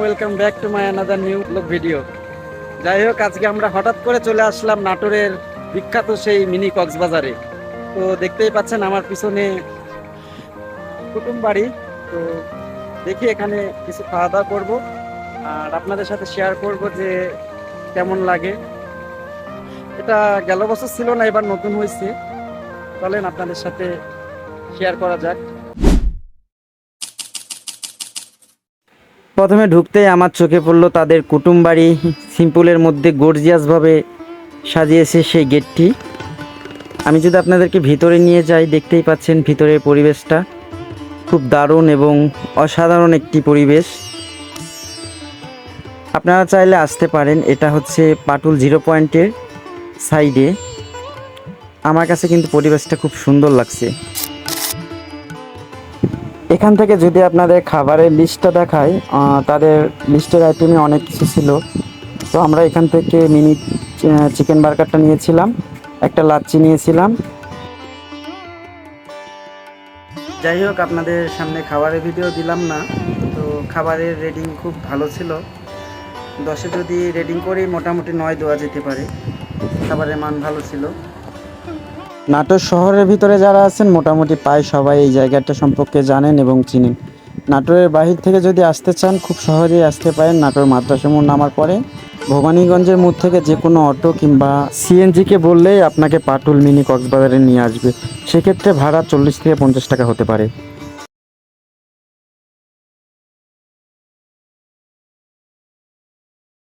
Welcome back to video যাই হোক, আজকে আমরা হঠাৎ করে চলে আসলাম নাটোরের বিখ্যাত সেই মিনি কক্সবাজারে। তো দেখতেই পাচ্ছেন আমার পিছনে কুটুম বাড়ি। তো দেখি এখানে কিছু খাওয়া দাওয়া করব। আর আপনাদের সাথে শেয়ার করব যে কেমন লাগে। এটা গেল বছর ছিল না, এবার নতুন হয়েছে। চলেন আপনাদের সাথে শেয়ার করা যাক। প্রথমে ঢুকতেই আমার চোখে পড়ল তাদের কুটুম বাড়ি, সিম্পলের মধ্যে গর্জিয়াসভাবে সাজিয়েছে সেই গেটটি। আমি যদি আপনাদেরকে ভিতরে নিয়ে যাই, দেখতেই পাচ্ছেন ভিতরের পরিবেশটা খুব দারুণ এবং অসাধারণ একটি পরিবেশ। আপনারা চাইলে আসতে পারেন, এটা হচ্ছে পাটুল জিরো পয়েন্টের সাইডে। আমার কাছে কিন্তু পরিবেশটা খুব সুন্দর লাগছে। এখান থেকে যদি আপনাদের খাবারের লিস্টটা দেখায় তাদের লিস্টের আইটেমে অনেক কিছু ছিল। তো আমরা এখান থেকে মিনি চিকেন বার্গারটা নিয়েছিলাম, একটা লাচ্ছি নিয়েছিলাম। যাই হোক, আপনাদের সামনে খাবারের ভিডিও দিলাম না, তো খাবারের রেটিং খুব ভালো ছিল। দশে যদি রেটিং করি, মোটামুটি নয় দেওয়া যেতে পারে। খাবারের মান ভালো ছিল। নাটোর শহরের ভিতরে যারা আছেন, মোটামুটি প্রায় সবাই এই জায়গাটা সম্পর্কে জানেন এবং চিনেন। নাটোরের বাহির থেকে যদি আসতে চান, খুব সহজেই আসতে পারেন নাটোর মাদ্রাসা মোড় নামার পরে। ভবানীগঞ্জের মোড় থেকে যে কোনো অটো কিংবা সিএনজিকে বললেই আপনাকে পাটুল মিনি কক্সবাজারে নিয়ে আসবে। সেক্ষেত্রে ভাড়া চল্লিশ থেকে পঞ্চাশ টাকা হতে পারে।